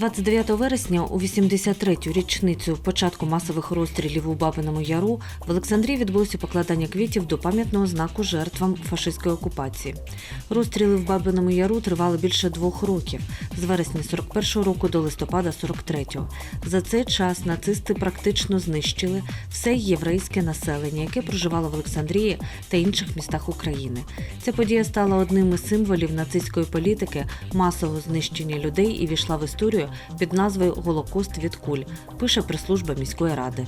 29 вересня у 83-ю річницю початку масових розстрілів у Бабиному Яру в Олександрії відбулося покладання квітів до пам'ятного знаку жертвам фашистської окупації. Розстріли в Бабиному Яру тривали більше двох років з вересня 41-го року до листопада 43-го. За цей час нацисти практично знищили все єврейське населення, яке проживало в Олександрії та інших містах України. Ця подія стала одним із символів нацистської політики масового знищення людей і війшла в історію під назвою Голокост від куль, пише прес-служба міської ради.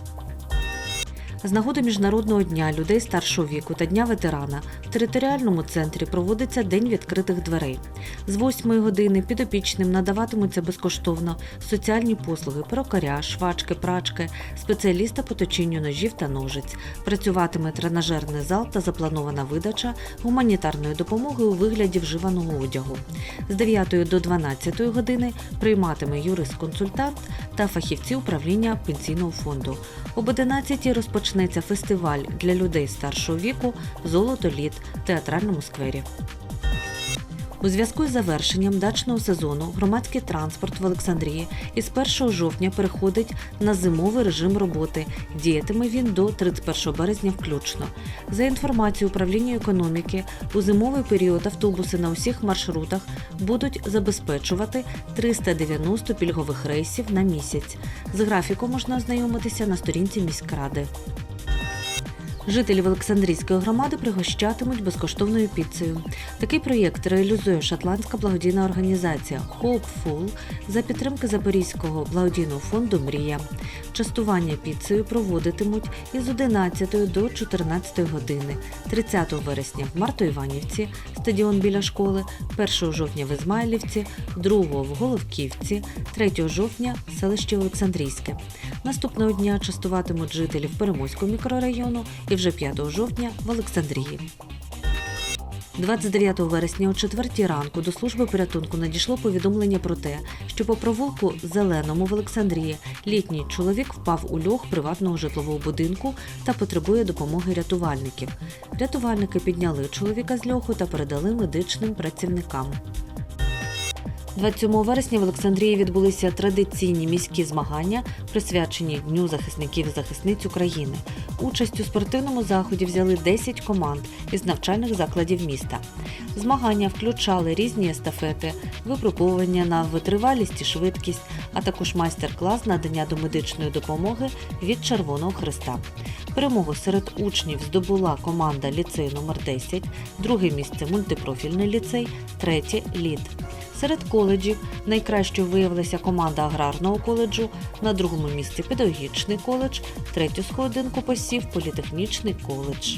З нагоди Міжнародного дня людей старшого віку та Дня ветерана в територіальному центрі проводиться День відкритих дверей. З 8 години підопічним надаватимуться безкоштовно соціальні послуги перукаря, швачки, прачки, спеціаліста по точінню ножів та ножиць. Працюватиме тренажерний зал та запланована видача гуманітарної допомоги у вигляді вживаного одягу. З 9 до 12 години прийматиме юрист-консультант та фахівці управління пенсійного фонду. Об 11 розпочнеться фестиваль для людей старшого віку Золото літ в театральному сквері. У зв'язку з завершенням дачного сезону громадський транспорт в Олександрії із 1 жовтня переходить на зимовий режим роботи. Діятиме він до 31 березня включно. За інформацією управління економіки, у зимовий період автобуси на усіх маршрутах будуть забезпечувати 390 пільгових рейсів на місяць. З графіком можна ознайомитися на сторінці міськради. Жителів Олександрійської громади пригощатимуть безкоштовною піцею. Такий проєкт реалізує шотландська благодійна організація Hopeful за підтримки Запорізького благодійного фонду Мрія. Частування піцею проводитимуть із 11 до 14 години 30 вересня в Марто-Іванівці, стадіон біля школи, 1 жовтня в Ізмайлівці, 2 в Головківці, 3 жовтня в селищі Олександрійське. Наступного дня частуватимуть жителів Перемойського мікрорайону і вже 5 жовтня в Олександрії. 29 вересня о 4 ранку до служби порятунку надійшло повідомлення про те, що по провулку Зеленому в Олександрії літній чоловік впав у льох приватного житлового будинку та потребує допомоги рятувальників. Рятувальники підняли чоловіка з льоху та передали медичним працівникам. 27 вересня в Олександрії відбулися традиційні міські змагання, присвячені Дню захисників і захисниць України. Участь у спортивному заході взяли 10 команд із навчальних закладів міста. Змагання включали різні естафети, випробування на витривалість і швидкість, а також майстер-клас надання домедичної допомоги від Червоного Христа. Перемогу серед учнів здобула команда ліцею номер 10 друге місце мультипрофільний ліцей, третє лід. Серед коледжів найкращою виявилася команда аграрного коледжу, на другому місці педагогічний коледж, третю сходинку посів політехнічний коледж.